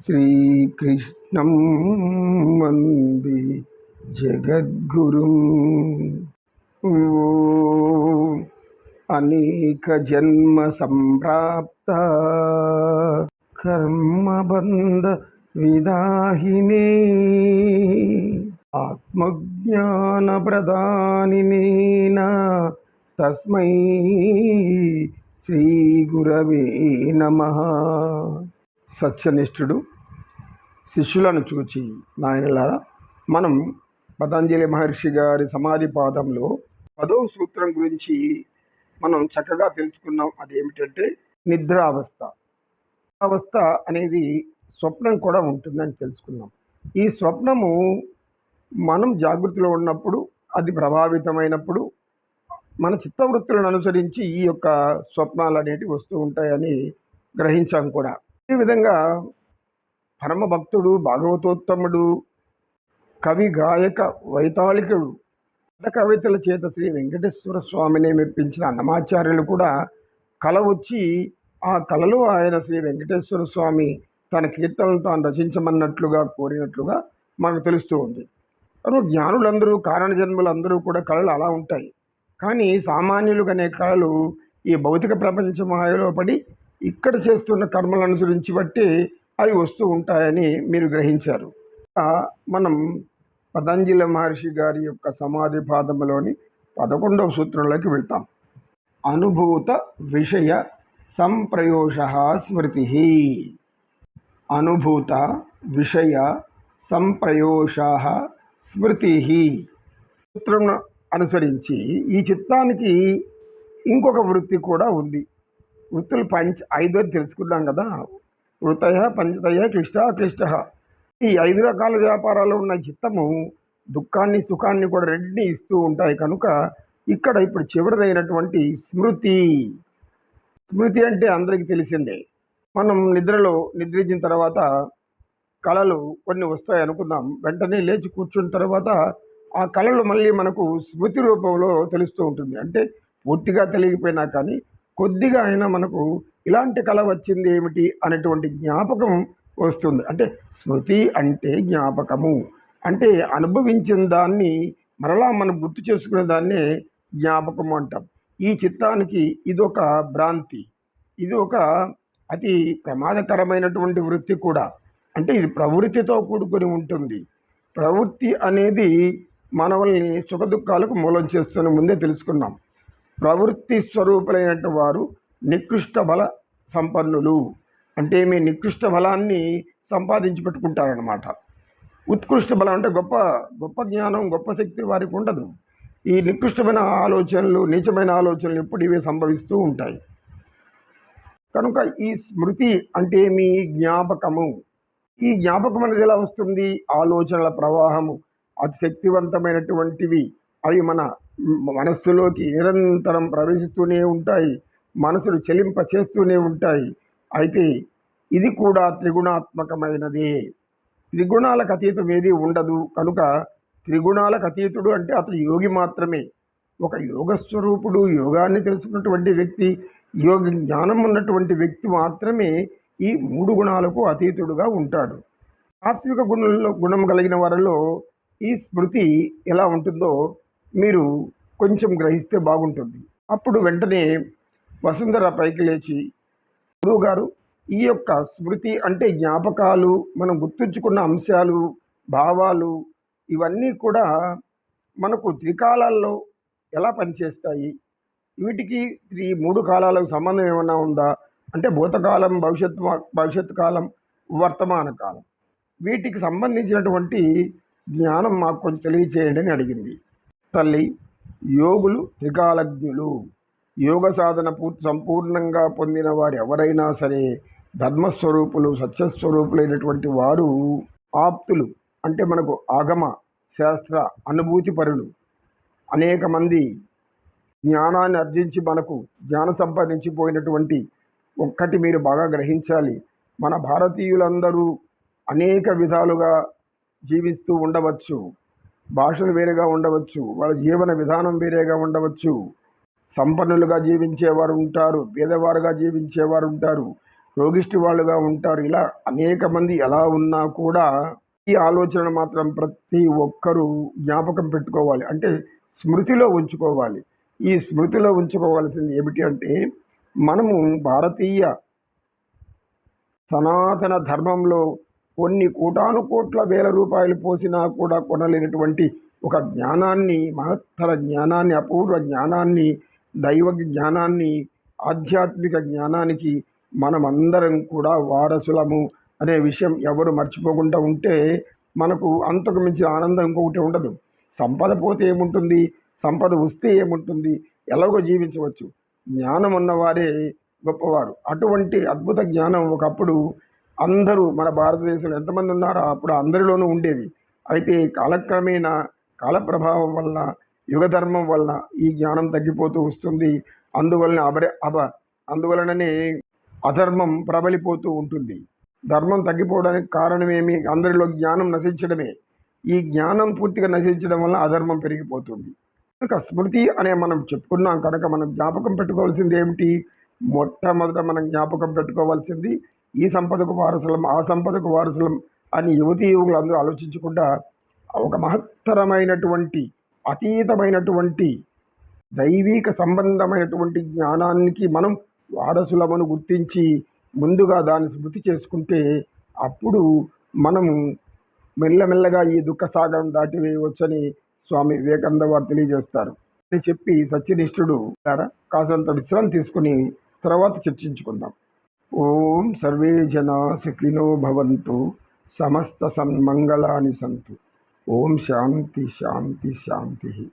శ్రీకృష్ణం వంది జగద్గురు అనేక జన్మ సంప్రాప్త కర్మబంధ విదాహిని ఆత్మజ్ఞాన ప్రధానినేన తస్మై శ్రీ గురవే నమ. సత్యనిష్ఠుడు శిష్యులను చూచి నాయనలారా మనం పతంజలి మహర్షి గారి సమాధి పాదంలో పదో సూత్రం గురించి మనం చక్కగా తెలుసుకున్నాం. అదేమిటంటే నిద్రావస్థ. అవస్థ అనేది స్వప్నం కూడా ఉంటుందని తెలుసుకున్నాం. ఈ స్వప్నము మనం జాగృతిలో ఉన్నప్పుడు అది ప్రభావితమైనప్పుడు మన చిత్తవృత్తులను అనుసరించి ఈ యొక్క స్వప్నాలు అనేటివి వస్తూ ఉంటాయని గ్రహించాం కూడా. ఈ విధంగా పరమ భక్తుడు భాగవతోత్తముడు కవి గాయక వైతాళికుడు పద కవితల చేత శ్రీ వెంకటేశ్వర స్వామిని మెప్పించిన అన్నమాచార్యులు కూడా కళ వచ్చి ఆ కళలో ఆయన శ్రీ వెంకటేశ్వర స్వామి తన కీర్తనలు తాను రచించమన్నట్లుగా కోరినట్లుగా మనకు తెలుస్తూ ఉంది. జ్ఞానులందరూ కారణ జన్మలందరూ కూడా కళలు అలా ఉంటాయి. కానీ సామాన్యులు అనే కళలు ఈ భౌతిక ప్రపంచ మాయలో పడి ఇక్కడ చేస్తున్న కర్మలను అనుసరించి బట్టి అవి వస్తూ ఉంటాయని మీరు గ్రహించారు. మనం పతంజలి మహర్షి గారి యొక్క సమాధి పాదములోని పదకొండవ సూత్రంలోకి వెళ్తాం. అనుభూత విషయ సంప్రయోష స్మృతి. అనుభూత విషయ సంప్రయోష స్మృతి. సూత్రం అనుసరించి ఈ చిత్తానికి ఇంకొక వృత్తి కూడా ఉంది. వృత్తులు పంచ ఐదో తెలుసుకున్నాం కదా. వృతయ పంచతయ క్లిష్ట క్లిష్ట ఈ ఐదు రకాల వ్యాపారాలు ఉన్న చిత్తము దుఃఖాన్ని సుఖాన్ని కూడా రెండింటినీ ఇస్తూ ఉంటాయి. కనుక ఇక్కడ ఇప్పుడు చివరిదైనటువంటి స్మృతి. స్మృతి అంటే అందరికీ తెలిసిందే. మనం నిద్రలో నిద్రించిన తర్వాత కళలు కొన్ని వస్తాయి అనుకుందాం. వెంటనే లేచి కూర్చున్న తర్వాత ఆ కళలు మళ్ళీ మనకు స్మృతి రూపంలో తెలుస్తూ ఉంటుంది. అంటే పూర్తిగా తెలియకపోయినా కానీ కొద్దిగా అయినా మనకు ఇలాంటి కళ వచ్చింది ఏమిటి అనేటువంటి జ్ఞాపకం వస్తుంది. అంటే స్మృతి అంటే జ్ఞాపకము. అంటే అనుభవించిన దాన్ని మరలా మనం గుర్తు చేసుకునే దాన్నే జ్ఞాపకము అంటాం. ఈ చిత్తానికి ఇదొక భ్రాంతి. ఇది ఒక అతి ప్రమాదకరమైనటువంటి వృత్తి కూడా. అంటే ఇది ప్రవృత్తితో కూడుకొని ఉంటుంది. ప్రవృత్తి అనేది మనవల్ని సుఖదుఖాలకు మూలం చేస్తున్న ముందే తెలుసుకున్నాం. ప్రవృత్తి స్వరూపులైనటువంటి వారు నికృష్ట బల సంపన్నులు. అంటే మీ నికృష్ట బలాన్ని సంపాదించి పెట్టుకుంటారనమాట ఉత్కృష్ట బలం అంటే గొప్ప గొప్ప జ్ఞానం గొప్ప శక్తి వారికి ఉండదు. ఈ నికృష్టమైన ఆలోచనలు నీచమైన ఆలోచనలు ఎప్పుడు ఇవి సంభవిస్తూ ఉంటాయి. కనుక ఈ స్మృతి అంటే మీ జ్ఞాపకము. ఈ జ్ఞాపకం అనేది ఎలా వస్తుంది? ఆలోచనల ప్రవాహము. అతి శక్తివంతమైనటువంటివి అవి మన మనస్సులోకి నిరంతరం ప్రవేశిస్తూనే ఉంటాయి మనసును చెలింప చేస్తూనే ఉంటాయి. అయితే ఇది కూడా త్రిగుణాత్మకమైనదే. త్రిగుణాలకు అతీతం ఏది ఉండదు. కనుక త్రిగుణాలకు అతీతుడు అంటే అతడు యోగి మాత్రమే. ఒక యోగ స్వరూపుడు యోగాన్ని తెలుసుకున్నటువంటి వ్యక్తి యోగ జ్ఞానం ఉన్నటువంటి వ్యక్తి మాత్రమే ఈ మూడు గుణాలకు అతీతుడుగా ఉంటాడు. సాత్విక గుణంలో గుణం కలిగిన వారిలో ఈ స్మృతి ఎలా ఉంటుందో మీరు కొంచెం గ్రహిస్తే బాగుంటుంది. అప్పుడు వెంటనే వసుంధర పైకి లేచి గురువుగారు ఈ యొక్క స్మృతి అంటే జ్ఞాపకాలు మనం గుర్తుంచుకున్న అంశాలు భావాలు ఇవన్నీ కూడా మనకు త్రికాలాల్లో ఎలా పనిచేస్తాయి? వీటికి ఈ మూడు కాలాలకు సంబంధం ఏమైనా ఉందా? అంటే భూతకాలం భవిష్యత్ భవిష్యత్ కాలం వర్తమాన కాలం. వీటికి సంబంధించినటువంటి జ్ఞానం మాకు కొంచెం తెలియచేయండి అని అడిగింది. తల్లి యోగులు త్రికాలజ్ఞులు యోగ సాధన పూర్తి సంపూర్ణంగా పొందిన వారు ఎవరైనా సరే ధర్మస్వరూపులు సత్యస్వరూపులైనటువంటి వారు ఆప్తులు. అంటే మనకు ఆగమ శాస్త్ర అనుభూతి పరులు అనేక మంది జ్ఞానాన్ని అర్జించి మనకు జ్ఞాన సంపాదించిపోయినటువంటి ఒక్కటి మీరు బాగా గ్రహించాలి. మన భారతీయులందరూ అనేక విధాలుగా జీవిస్తూ ఉండవచ్చు. భాషలు వేరేగా ఉండవచ్చు. వాళ్ళ జీవన విధానం వేరేగా ఉండవచ్చు. సంపన్నులుగా జీవించేవారు ఉంటారు. పేదవారుగా జీవించేవారు ఉంటారు. రోగిష్టి వాళ్ళుగా ఉంటారు. ఇలా అనేక మంది ఎలా ఉన్నా కూడా ఈ ఆలోచన మాత్రం ప్రతి ఒక్కరూ జ్ఞాపకం పెట్టుకోవాలి. అంటే స్మృతిలో ఉంచుకోవాలి. ఈ స్మృతిలో ఉంచుకోవాల్సింది ఏమిటి అంటే మనము భారతీయ సనాతన ధర్మంలో కొన్ని కోటాను కోట్ల వేల రూపాయలు పోసినా కూడా కొనలేనటువంటి ఒక జ్ఞానాన్ని మహత్తర జ్ఞానాన్ని అపూర్వ జ్ఞానాన్ని దైవ జ్ఞానాన్ని ఆధ్యాత్మిక జ్ఞానానికి మనమందరం కూడా వారసులము అనే విషయం ఎవరు మర్చిపోకుండా ఉంటే మనకు అంతకు మించిన ఆనందం ఇంకొకటి ఉండదు. సంపద పోతే ఏముంటుంది? సంపద వస్తే ఏముంటుంది? ఎలాగో జీవించవచ్చు. జ్ఞానం ఉన్నవారే గొప్పవారు. అటువంటి అద్భుత జ్ఞానం ఒకప్పుడు అందరూ మన భారతదేశంలో ఎంతమంది ఉన్నారో అప్పుడు అందరిలోనూ ఉండేది. అయితే కాలక్రమేణా కాల ప్రభావం వలన యుగధర్మం వలన ఈ జ్ఞానం తగ్గిపోతూ వస్తుంది. అందువలన అబరే అబ అందువలననే అధర్మం ప్రబలిపోతూ ఉంటుంది. ధర్మం తగ్గిపోవడానికి కారణమేమి? అందరిలో జ్ఞానం నశించడమే. ఈ జ్ఞానం పూర్తిగా నశించడం వల్ల అధర్మం పెరిగిపోతుంది. కనుక స్మృతి అనే మనం చెప్పుకున్నాం కనుక మనం జ్ఞాపకం పెట్టుకోవాల్సింది ఏమిటి మొట్టమొదట మనం జ్ఞాపకం పెట్టుకోవాల్సింది ఈ సంపదకు వారసులం ఆ సంపదకు వారసులం అని యువతీ యువకులు అందరూ ఆలోచించకుండా ఒక మహత్తరమైనటువంటి అతీతమైనటువంటి దైవిక సంబంధమైనటువంటి జ్ఞానానికి మనం వారసులమను గుర్తించి ముందుగా దాన్ని స్మృతి చేసుకుంటే అప్పుడు మనము మెల్లమెల్లగా ఈ దుఃఖ సాగరం దాటివేయవచ్చని స్వామి వివేకానంద వారు తెలియజేస్తారు. అని చెప్పి సత్యనిష్ఠుడు కాసంత విశ్రాంతి తీసుకుని తర్వాత చర్చించుకుందాం. ओम सर्वे जना सुखिनो भवन्तु समस्त सन्मंगलानि सन्तु ओम शांति शांति शांति ही।